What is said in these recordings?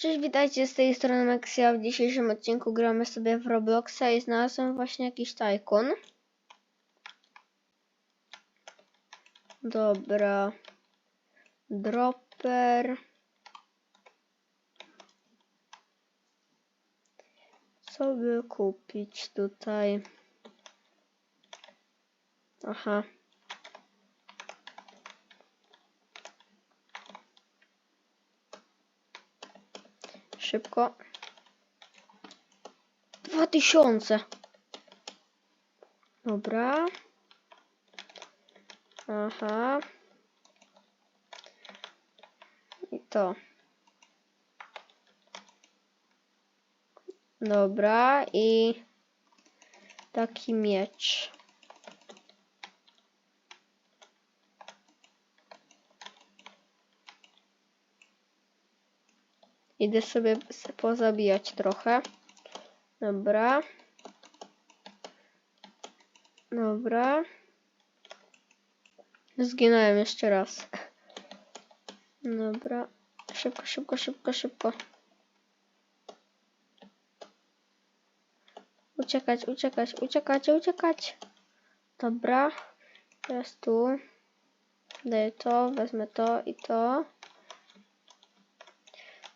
Cześć, witajcie z tej strony Maxia. W dzisiejszym odcinku gramy sobie w Robloxa i znalazłem właśnie jakiś tajkun. Dobra. Dropper. Co by kupić tutaj? Aha. Szybko. Dwa tysiące. Dobra. Aha. I to. Dobra. I taki miecz. Idę sobie pozabijać trochę. Dobra. Dobra. Zginąłem jeszcze raz. Dobra. Szybko, szybko, szybko, szybko. Uciekać, uciekać, uciekać, uciekać. Dobra. Teraz tu. Daję to, wezmę to i to.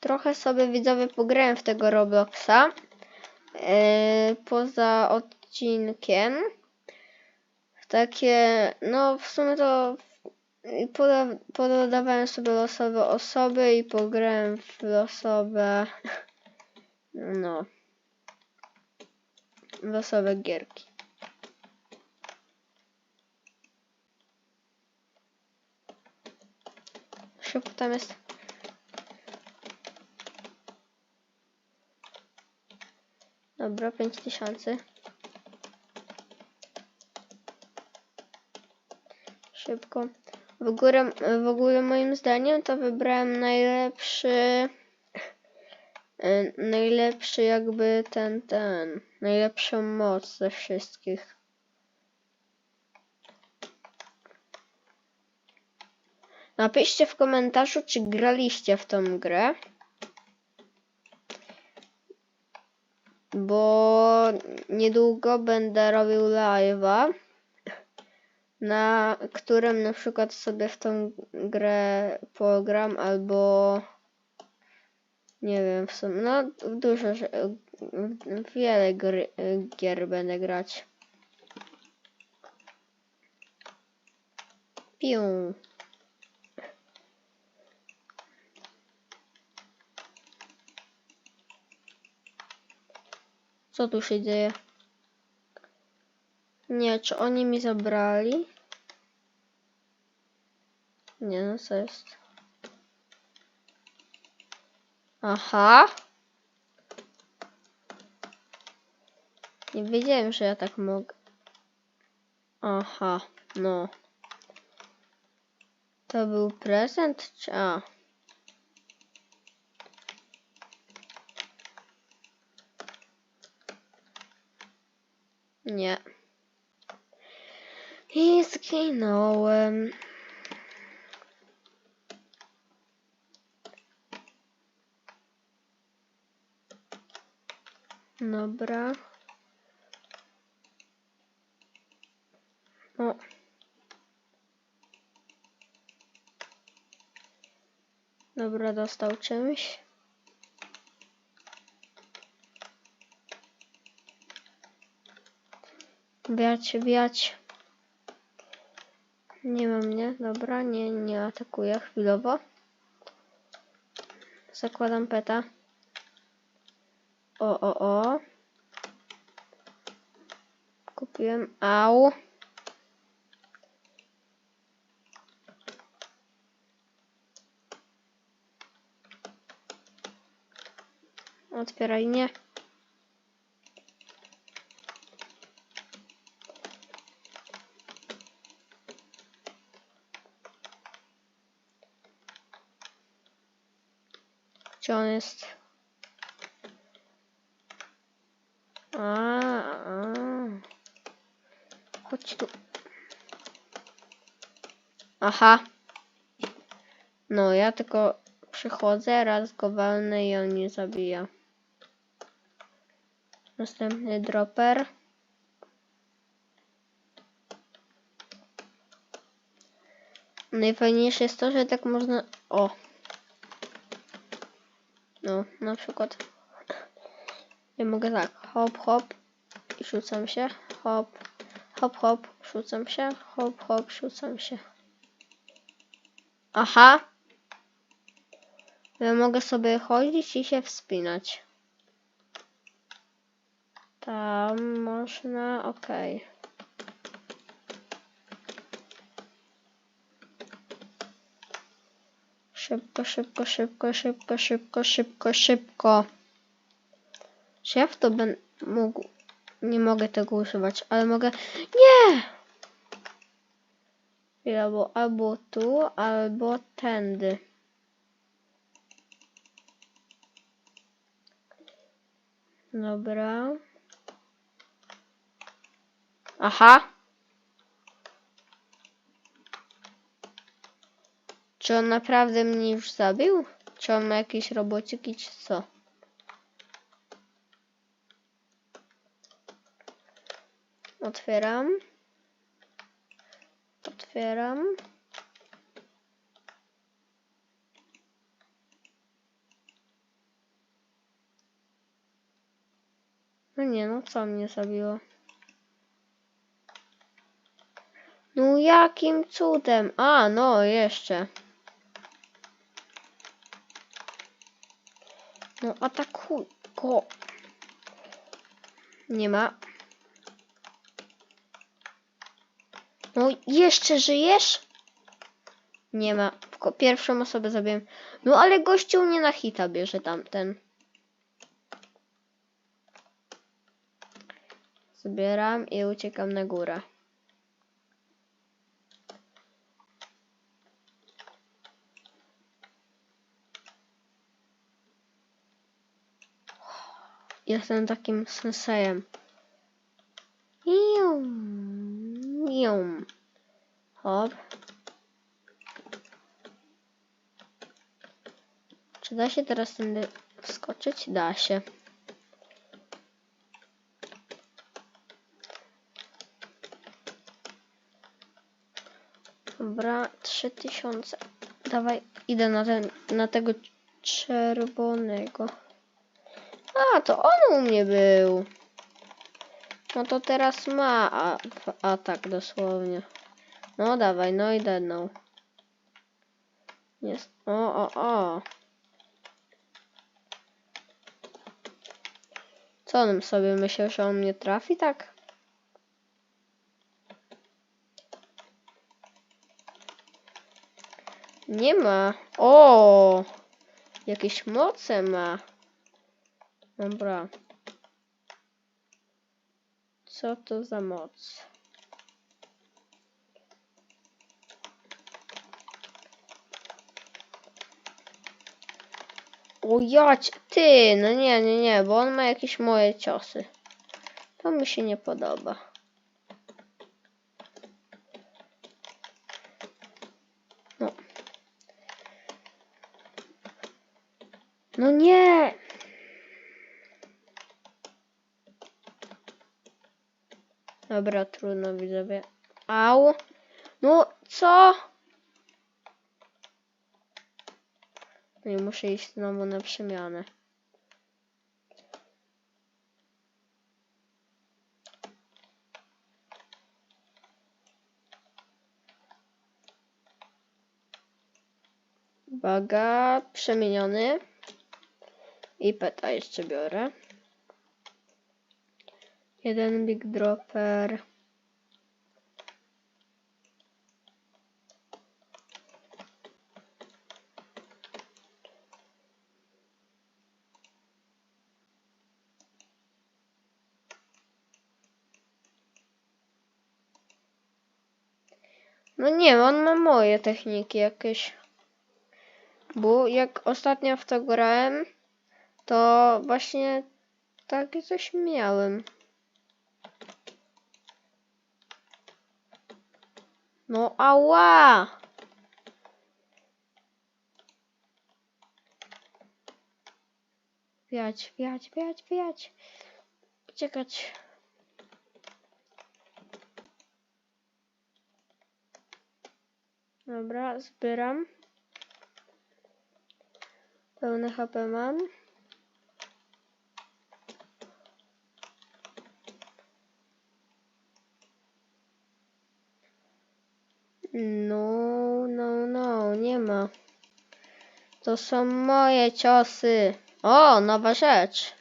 Trochę sobie widzowie pograłem w tego Robloxa. Yy, poza odcinkiem. Takie, no w sumie to poda, podawałem sobie losowe osoby i pograłem w losowe, no, losowe gierki. Szybko tam jest. Dobra, 5000. Szybko. W ogóle, w ogóle moim zdaniem to wybrałem najlepszy e, najlepszy jakby ten, ten, najlepszą moc ze wszystkich. Napiszcie w komentarzu, czy graliście w tą grę. Bo niedługo będę robił live'a, na którym na przykład sobie w tą grę pogram albo nie wiem, w sumie, no w dużo, w wiele gry, gier będę grać. Piu. Co tu się dzieje? Nie, czy oni mi zabrali? Nie, no co jest? Aha. Nie wiedziałem, że ja tak mogę. Aha, no. To był prezent, czy... A. Nie. I zginąłem. Dobra. O. Dobra, dostał czymś. Wiać, wiać. Nie ma mnie. Dobra, nie, nie atakuję chwilowo. Zakładam peta. O, o, o. Kupiłem. Au. Otwieraj, nie. Gdzie on jest? A, a. Chodź tu. Aha. No, ja tylko przychodzę, raz go walnę i on mnie zabija. Następny dropper. Najfajniejsze jest to, że tak można... O! No, na przykład... Ja mogę tak, hop, hop i rzucam się, hop, hop, hop, rzucam się, hop, hop, rzucam się. Aha! Ja mogę sobie chodzić i się wspinać. Tam można, okej. Szybko, szybko, szybko, szybko, szybko, szybko, szybko. Czy ja w to będę mógł... Nie mogę tego używać, ale mogę... Nie! Albo, albo tu, albo tędy. Dobra. Aha. Czy on naprawdę mnie już zabił? Czy on ma jakieś robociki, czy co? Otwieram. Otwieram. No nie, no co mnie zabiło? No jakim cudem? A, no jeszcze. No atakuj go. Nie ma. No jeszcze żyjesz? Nie ma. Tylko pierwszą osobę zabiłem. No ale gościu mnie na hita bierze tamten. Zbieram i uciekam na górę. Jestem takim sensejem. Ium, ium. Hop. Czy da się teraz tędy wskoczyć? Da się. Dobra, 3000. Dawaj, idę na, ten, na tego czerwonego. A, to on u mnie był. No to teraz ma a, atak dosłownie. No dawaj, no i dedną. Jest. O, o, o. Co on sobie myślał, że on mnie trafi tak? Nie ma. O! Jakieś moce ma. Dobra. Co to za moc? O jać, ty, no nie, nie, nie, bo on ma jakieś moje ciosy. To mi się nie podoba. No. No nie! Dobra, trudno widzowie. Au! No, co? No i muszę iść znowu na przemianę. Uwaga, przemieniony. I peta jeszcze biorę. Jeden big dropper. No nie, on ma moje techniki jakieś. Bo jak ostatnio w to grałem, to właśnie takie coś miałem. No ała! Wiać, wiać, wiać, wiać. Uciekać. Dobra, zbieram. Pełne HP mam. No, no, no, nie ma. To są moje ciosy. O, nowa rzecz.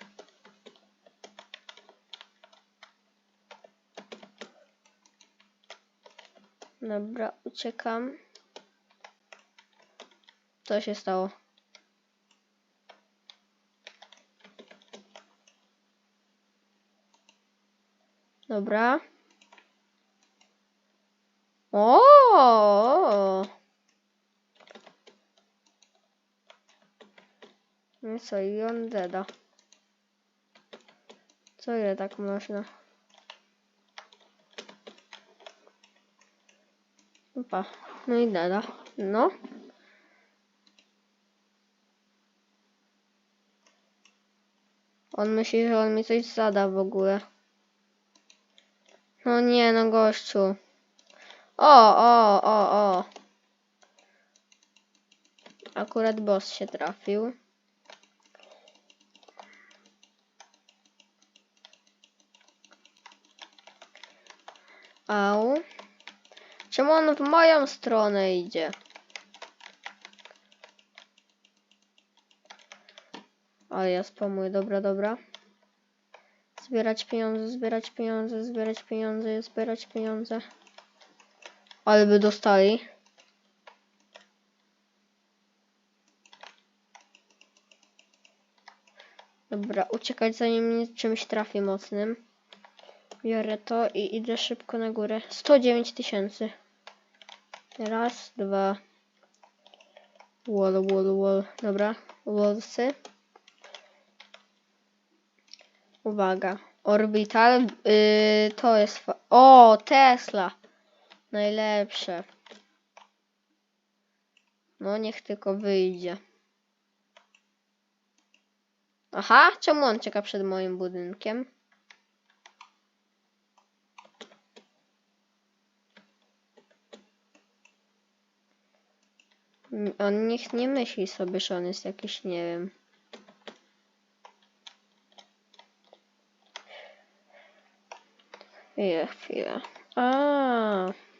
Dobra, uciekam. Co się stało? Dobra. O! No co, i on deda. Co ile tak można? Opa. No i deda. No. On myśli, że on mi coś zada w ogóle. No nie, no gościu. O, o, o, o. Akurat boss się trafił. Au. Czemu on w moją stronę idzie? Ale ja spamuję, dobra, dobra. Zbierać pieniądze, zbierać pieniądze, zbierać pieniądze, zbierać pieniądze. Ale by dostali. Dobra, uciekać zanim mnie czymś trafi mocnym. Biorę to i idę szybko na górę. 109 tysięcy. Raz, dwa. Wall, wall, wall. Dobra, wallsy. Uwaga. Orbital. Yy, to jest. O, Tesla. Najlepsze. No, niech tylko wyjdzie. Aha, czemu on czeka przed moim budynkiem? On niech nie myśli sobie, że on jest jakiś, nie wiem. Chwilę, chwilę. A.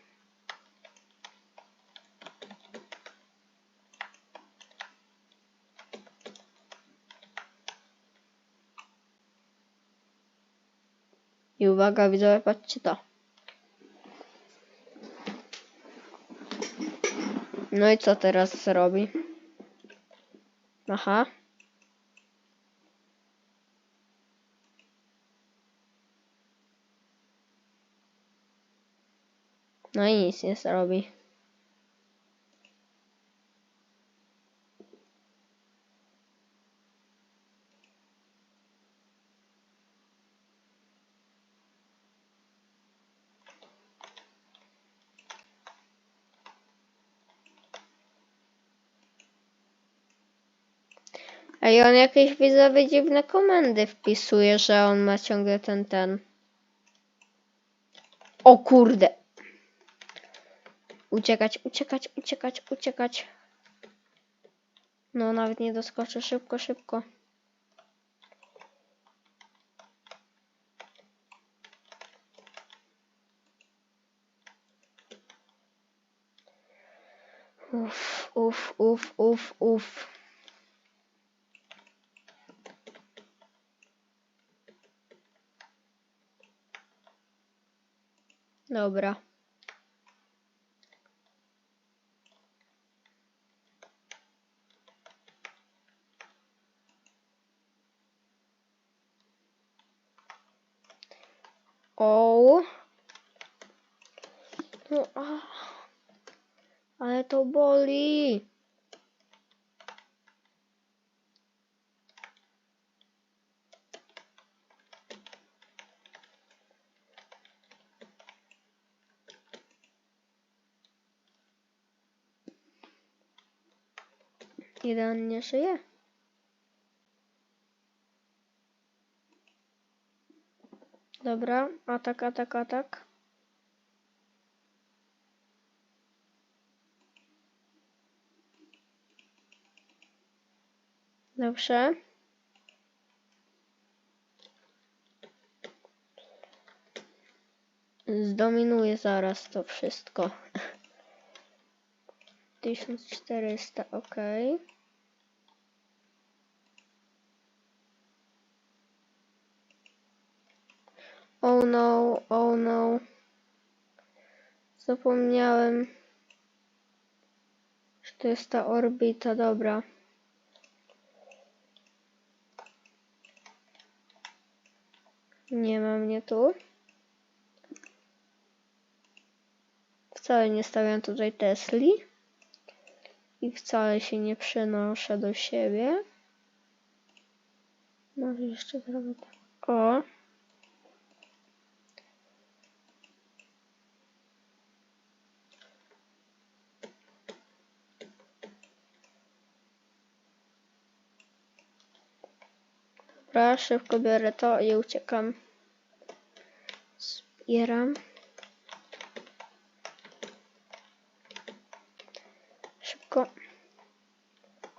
I uwaga, widzowie, patrzcie to. No i co teraz robi? Aha. No i nic nie zrobi. Ej, on jakieś widzowie dziwne komendy wpisuje, że on ma ciągle ten, ten. O kurde. Uciekać, uciekać, uciekać, uciekać. No, nawet nie doskoczę. Szybko, szybko. Uff, uff, uff, uff, uff. Dobra. Ile on nie żyje? Dobra, atak, atak, atak. Dobrze. Zdominuję zaraz to wszystko. 1400, ok. Oh no, oh no. Zapomniałem, że to jest ta orbita, dobra. Nie ma mnie tu. Wcale nie stawiam tutaj Tesli. I wcale się nie przenoszę do siebie. Może jeszcze zrobię tak. O. Dobra, szybko biorę to i uciekam. Zbieram. Szybko.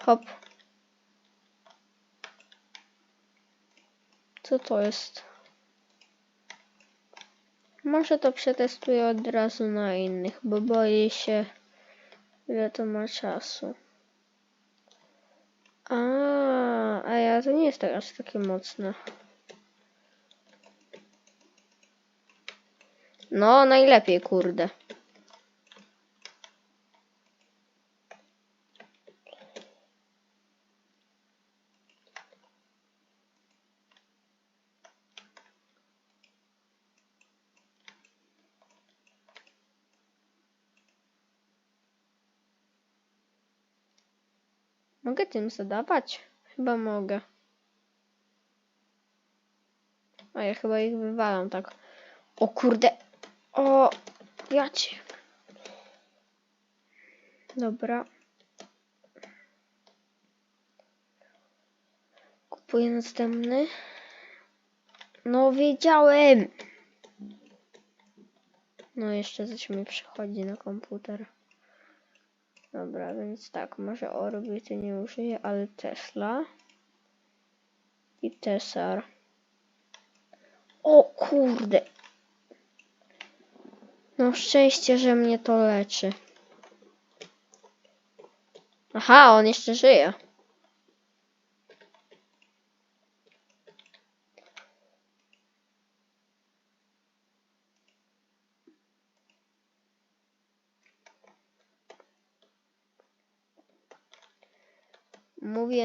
Hop. Co to jest? Może to przetestuję od razu na innych, bo boję się, ile to ma czasu. A, a ja to nie jest aż takie mocne. No, najlepiej, kurde. Mogę tym zadawać? Chyba mogę. A ja chyba ich wywalam tak. O kurde. O, ja cię. Dobra. Kupuję następny. No wiedziałem. No jeszcze coś mi przychodzi na komputer. Dobra, więc tak, może orbity nie użyję, ale Tesla. I Tesar. O kurde. No szczęście, że mnie to leczy. Aha, on jeszcze żyje.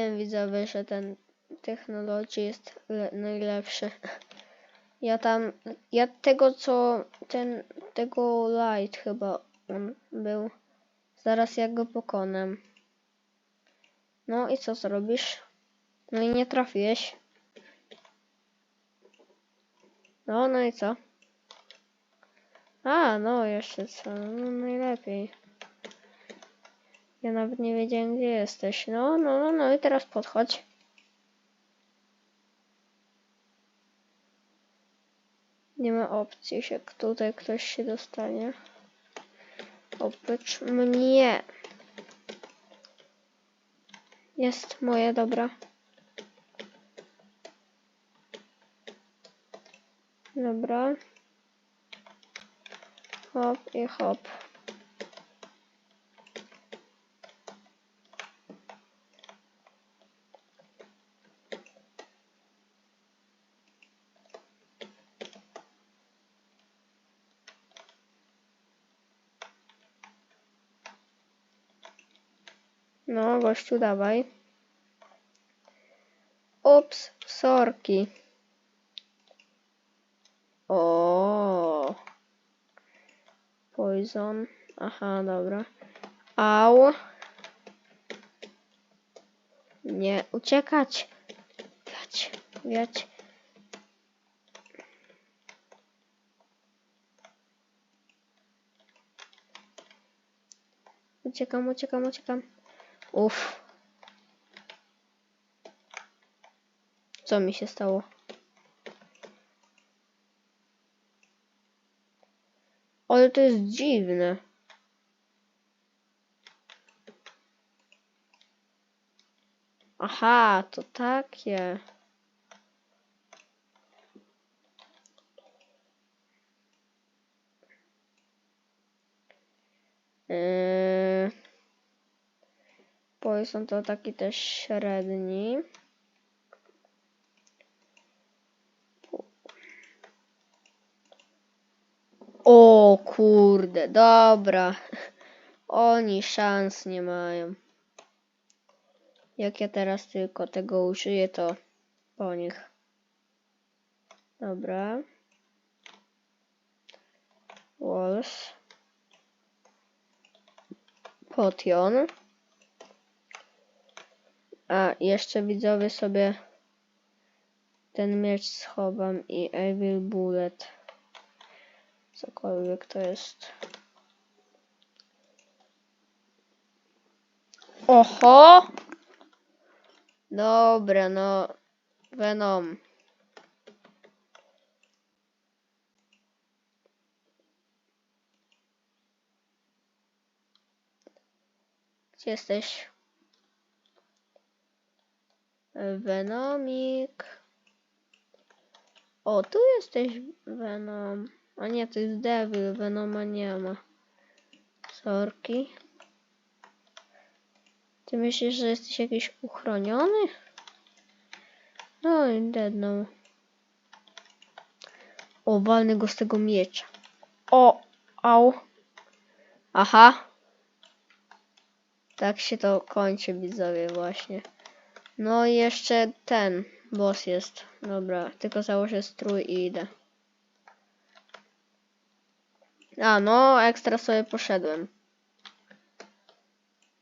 Mówiłem widzowie, że ten technologii jest le- najlepszy. Ja tam, ja tego co, ten, tego light chyba on był. Zaraz ja go pokonam. No i co zrobisz? No i nie trafiłeś. No, no i co? A, no jeszcze co, no najlepiej. Ja nawet nie wiedziałem gdzie jesteś. No, no, no, no i teraz podchodź. Nie ma opcji, że tutaj ktoś się dostanie. Oprócz mnie. Jest moje, dobra. Dobra. Hop i hop. No, gościu, dawaj. Ups, sorki. O. Poison. Aha, dobra. Au. Nie, uciekać. Wiać, wiać. Uciekam, uciekam, uciekam. Uff. Co mi się stało? Ale to jest dziwne. Aha, to takie. Poison to taki też średni. O kurde, dobra. Oni szans nie mają. Jak ja teraz tylko tego użyję, to po nich. Dobra. Walls. Potion. A, jeszcze widzowie sobie ten miecz schowam i Evil Bullet. Cokolwiek to jest. Oho! Dobra, no. Venom. Gdzie jesteś? Venomik. O, tu jesteś Venom. A nie, to jest Devil. Venoma nie ma. Sorki. Ty myślisz, że jesteś jakiś uchroniony? No i deadną. O, walny go z tego miecza. O, au. Aha. Tak się to kończy, widzowie, właśnie. No i jeszcze ten boss jest. Dobra, tylko założę strój i idę. A, no, ekstra sobie poszedłem.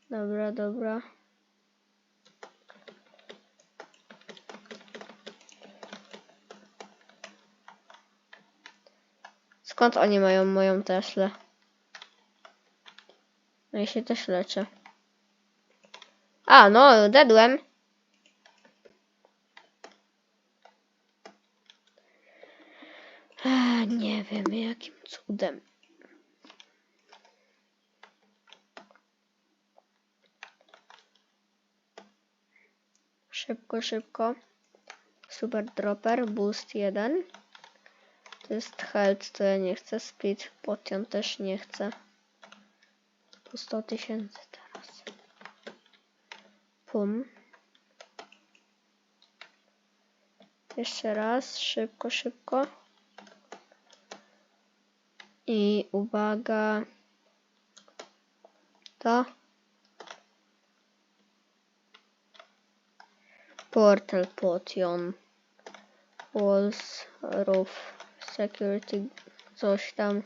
Dobra, dobra. Skąd oni mają moją Teslę? No i się też leczę. A, no, dedłem. Ech, nie wiem jakim cudem. Szybko, szybko. Super dropper, boost 1. To jest health, to ja nie chcę. Speed potion też nie chcę. Po 100 tysięcy teraz. Pum. Jeszcze raz, szybko, szybko. I uwaga. To. Portal potion. Walls, roof, security, coś tam.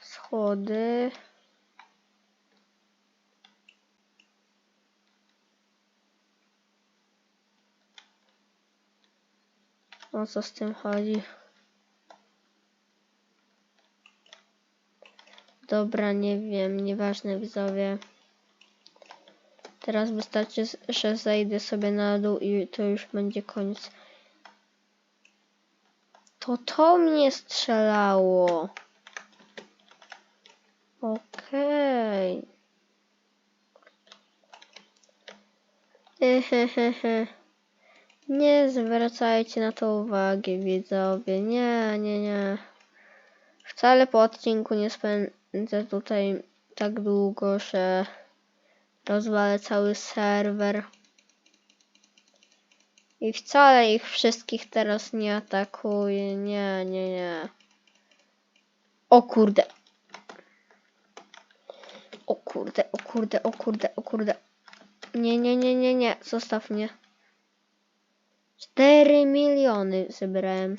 Schody. O co z tym chodzi? Dobra, nie wiem, nieważne widzowie. Teraz wystarczy, że zejdę sobie na dół i to już będzie koniec. To to mnie strzelało. Okej. Hehehe. Nie zwracajcie na to uwagi, widzowie. Nie, nie, nie. Wcale po odcinku nie spędzę tutaj tak długo, że rozwalę cały serwer. I wcale ich wszystkich teraz nie atakuję. Nie, nie, nie. O kurde. O kurde, o kurde, o kurde, o kurde. Nie, nie, nie, nie, nie. Zostaw mnie. 4 miliony zebrałem.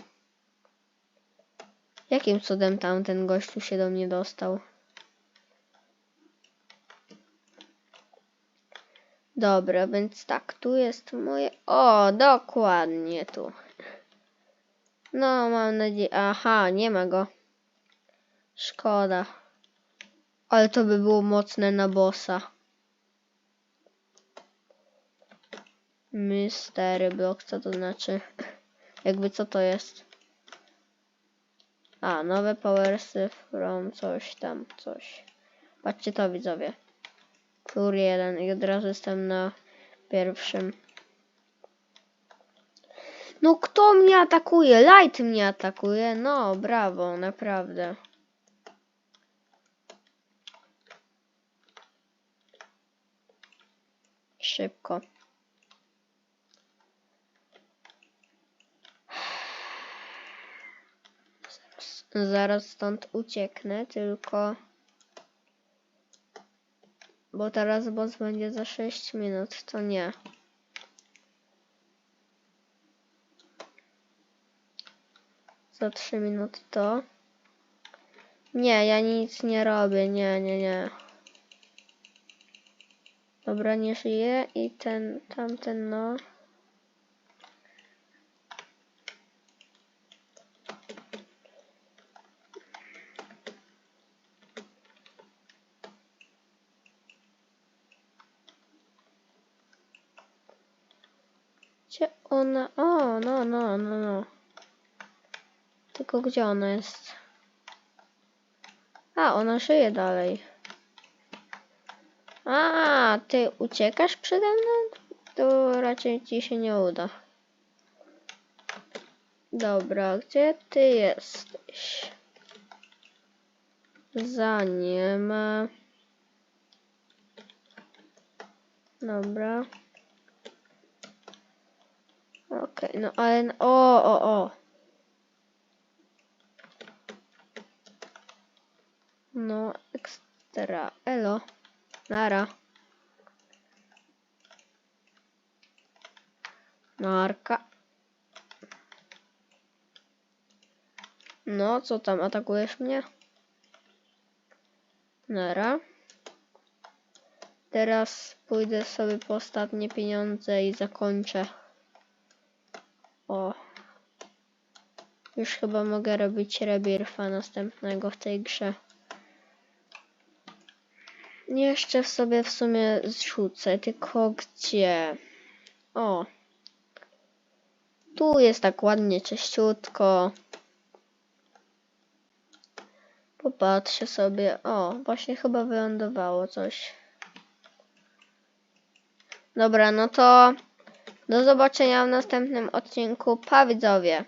Jakim cudem tamten gościu się do mnie dostał? Dobra, więc tak, tu jest moje... O, dokładnie tu. No, mam nadzieję... Aha, nie ma go. Szkoda. Ale to by było mocne na bossa. Mystery block, co to znaczy? Jakby co to jest? A, nowe powersy from coś tam, coś. Patrzcie to widzowie. Tur jeden i od razu jestem na pierwszym. No kto mnie atakuje? Light mnie atakuje. No, brawo, naprawdę. Szybko. Zaraz, zaraz stąd ucieknę, tylko... Bo teraz boss będzie za 6 minut, to nie. Za 3 minuty to. Nie, ja nic nie robię, nie, nie, nie. Dobra, nie żyje i ten, tamten, no. Gdzie ona? O, no, no, no, no. Tylko gdzie ona jest? A, ona żyje dalej. A, ty uciekasz przede mną? To raczej ci się nie uda. Dobra, gdzie ty jesteś? Za nie ma. Dobra. Okej, no ale... O, o, o. No, ekstra. Elo. Nara. Narka. No, co tam, atakujesz mnie? Nara. Teraz pójdę sobie po ostatnie pieniądze i zakończę. O. Już chyba mogę robić rebirfa następnego w tej grze. Jeszcze sobie w sumie zrzucę, tylko gdzie? O. Tu jest tak ładnie, czyściutko. Popatrzę sobie. O, właśnie chyba wylądowało coś. Dobra, no to do zobaczenia w następnym odcinku. Pa widzowie!